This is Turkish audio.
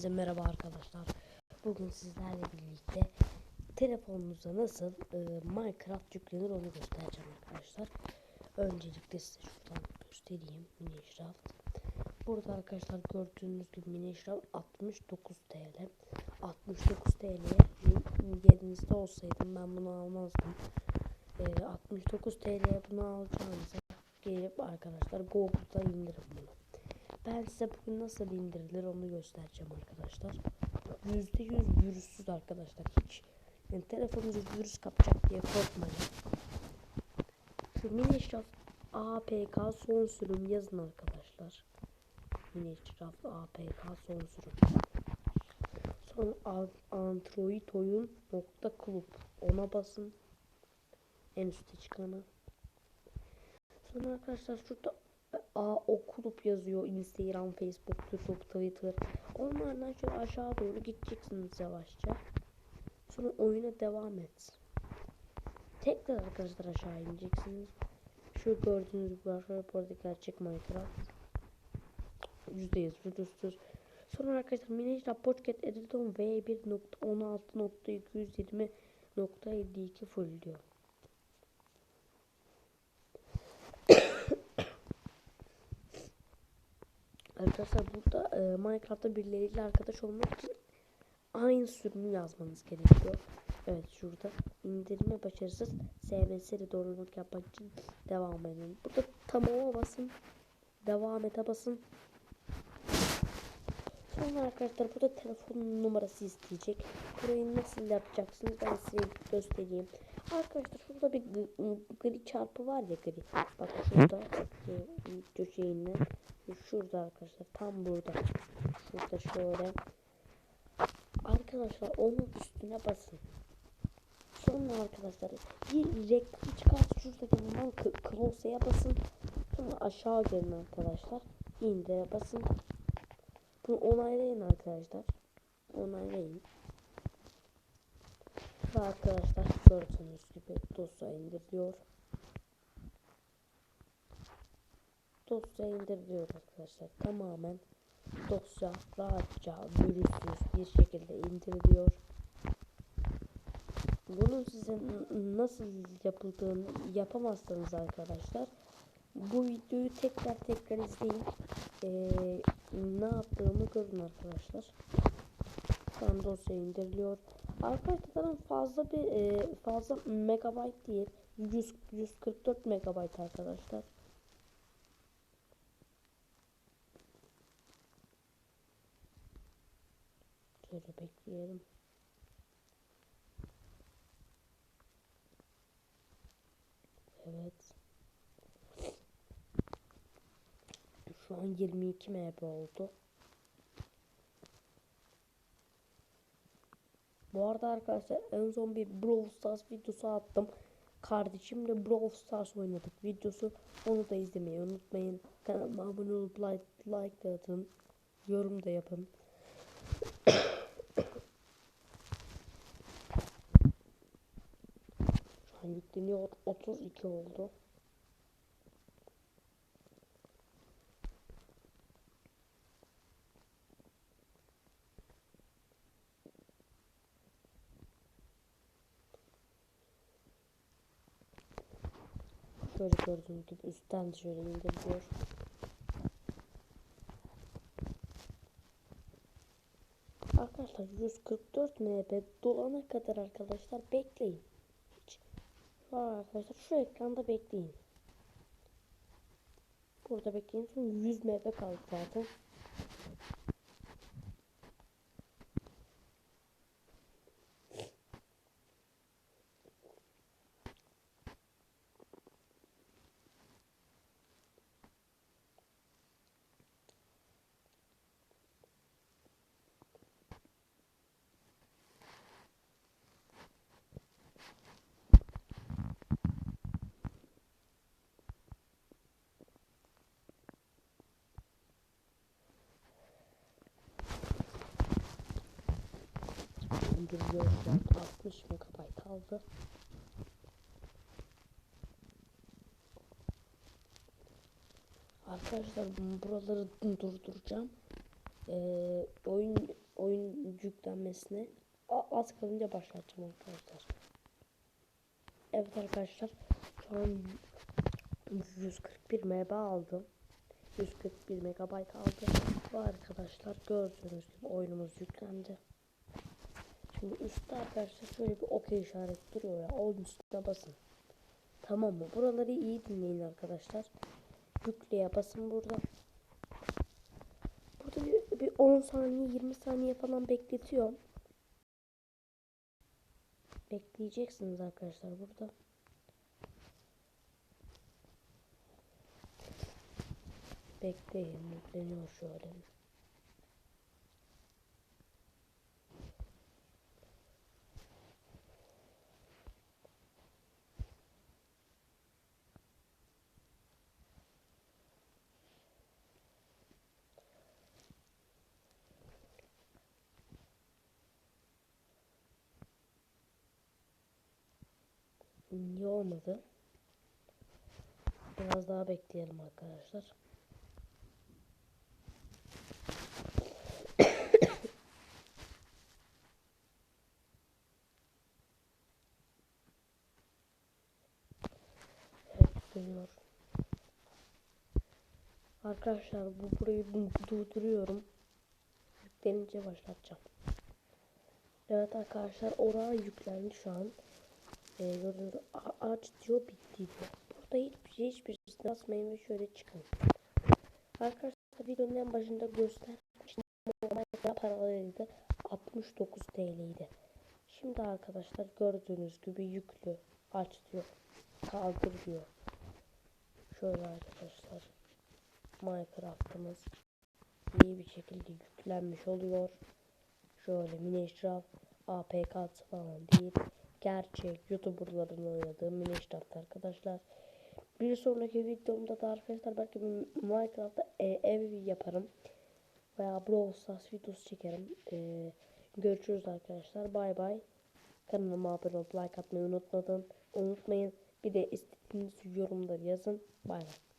Hepinize merhaba arkadaşlar. Bugün sizlerle birlikte telefonunuza nasıl e, Minecraft yüklenir onu göstereceğim arkadaşlar. Öncelikle size şuradan göstereyim Minecraft. Burada arkadaşlar gördüğünüz gibi Minecraft 69 TL. 69 TL'ye yerinizde olsaydım ben bunu almazdım. E, 69 TL'ye bunu alacağınıza gelip arkadaşlar Google'da indirin bunu. Ben size bugün nasıl indirilir onu göstereceğim arkadaşlar. Yüzde yüz virüsüz arkadaşlar. Hiç yani telefonunuzu virüs kapacak diye korkmayın. Şu Minecraft APK son sürüm yazın arkadaşlar. Minecraft APK son sürüm. Sonra Android oyun nokta club ona basın. En üstte çıkanı. Sonra arkadaşlar şurada A okulup yazıyor Instagram, Facebook, YouTube, Twitter. Onlardan şöyle aşağı doğru gideceksiniz yavaşça. Sonra oyuna devam et. Tekrar arkadaşlar aşağı ineceksiniz. Şu gördüğünüz gibi arkadaşlar burada gerçek Minecraft. %100 virüsüz. Sonra arkadaşlar Minecraft Pocket Edition V1.16.220.52 full diyor. Arkadaşlar burada e, Minecraft'ta birileriyle arkadaş olmak için aynı sürümü yazmanız gerekiyor. Evet şurada indirme başarısız SMS'li doğruluk yapmak için devam edin. Burada tamama basın. Devam ete basın. Sonra arkadaşlar burada telefon numarası isteyecek. Burayı nasıl yapacaksınız ben size göstereyim. Arkadaşlar şurada bir gri çarpı var ya gri. Bak şurada köşeğinden şurada arkadaşlar tam burada. Şurada şöyle. Arkadaşlar onun üstüne basın. Sonra arkadaşlar bir reklam çıkarsa şuradaki hemen close'ya basın. Sonra aşağı gelin arkadaşlar. İndire basın. Bunu onaylayın arkadaşlar. Onaylayın. Ve arkadaşlar gördüğünüz gibi dosya indiriliyor. Dosya indiriliyor arkadaşlar. Tamamen dosya rahatça virüsüz bir şekilde indiriliyor. Bunun size nasıl yapıldığını yapamazsanız arkadaşlar bu videoyu tekrar tekrar izleyin. Ee, ne yaptığımı görün arkadaşlar. Şu dosya indiriliyor. Arkadaşlar fazla bir e, fazla megabayt değil. 100 144 megabayt arkadaşlar. Şöyle bekleyelim. Evet. Şu an 22 MB oldu. Bu arada arkadaşlar en son bir Brawl Stars videosu attım. Kardeşimle Brawl Stars oynadık videosu. Onu da izlemeyi unutmayın. Kanalıma abone olup like, like da atın. Yorum da yapın. Şu an yükleniyor. 32 oldu. Şöyle gördüğünüz gibi üstten şöyle indiriliyor. Arkadaşlar 144 MB dolana kadar arkadaşlar bekleyin. Hiç. Arkadaşlar şu ekranda bekleyin. Burada bekleyin. Sonra 100 MB kaldı zaten. An 60 MB kaldı. Arkadaşlar buraları durduracağım. Ee, oyun yüklenmesine a- az kalınca başlatacağım arkadaşlar. Evet arkadaşlar şu an 141 MB aldım. 141 MB aldı. Bu arkadaşlar gördüğünüz gibi oyunumuz yüklendi. Şimdi üstte arkadaşlar şöyle bir okey işareti duruyor ya. Onun üstüne basın. Tamam mı? Buraları iyi dinleyin arkadaşlar. Yükleye basın burada. Burada bir, bir 10 saniye 20 saniye falan bekletiyor. Bekleyeceksiniz arkadaşlar burada. Bekleyin yükleniyor şöyle. Niye olmadı? Biraz daha bekleyelim arkadaşlar. Geliyor. Arkadaşlar bu burayı du- durduruyorum. Yüklenince başlatacağım. Evet arkadaşlar oraya yüklendi şu an. Ee, gördüğünüz gibi a- aç diyor bitti diyor. Burada hiçbir şey hiçbirisine basmayın ve şöyle çıkın. Arkadaşlar videonun en başında göstermiştim. Ama paralarıydı. 69 TL'ydi. Şimdi arkadaşlar gördüğünüz gibi yüklü. Aç diyor. Kaldır diyor. Şöyle arkadaşlar. Minecraft'ımız iyi bir şekilde yüklenmiş oluyor. Şöyle Minecraft APK falan değil. Gerçek YouTuber'ların oynadığı Minecraft arkadaşlar. Bir sonraki videomda da arkadaşlar belki Minecraft'ta e, ev yaparım. Veya Brawl Stars videosu çekerim. E, görüşürüz arkadaşlar. Bay bay. Kanalıma abone olup like atmayı unutmadan unutmayın. Bir de istediğiniz yorumları yazın. Bay bay.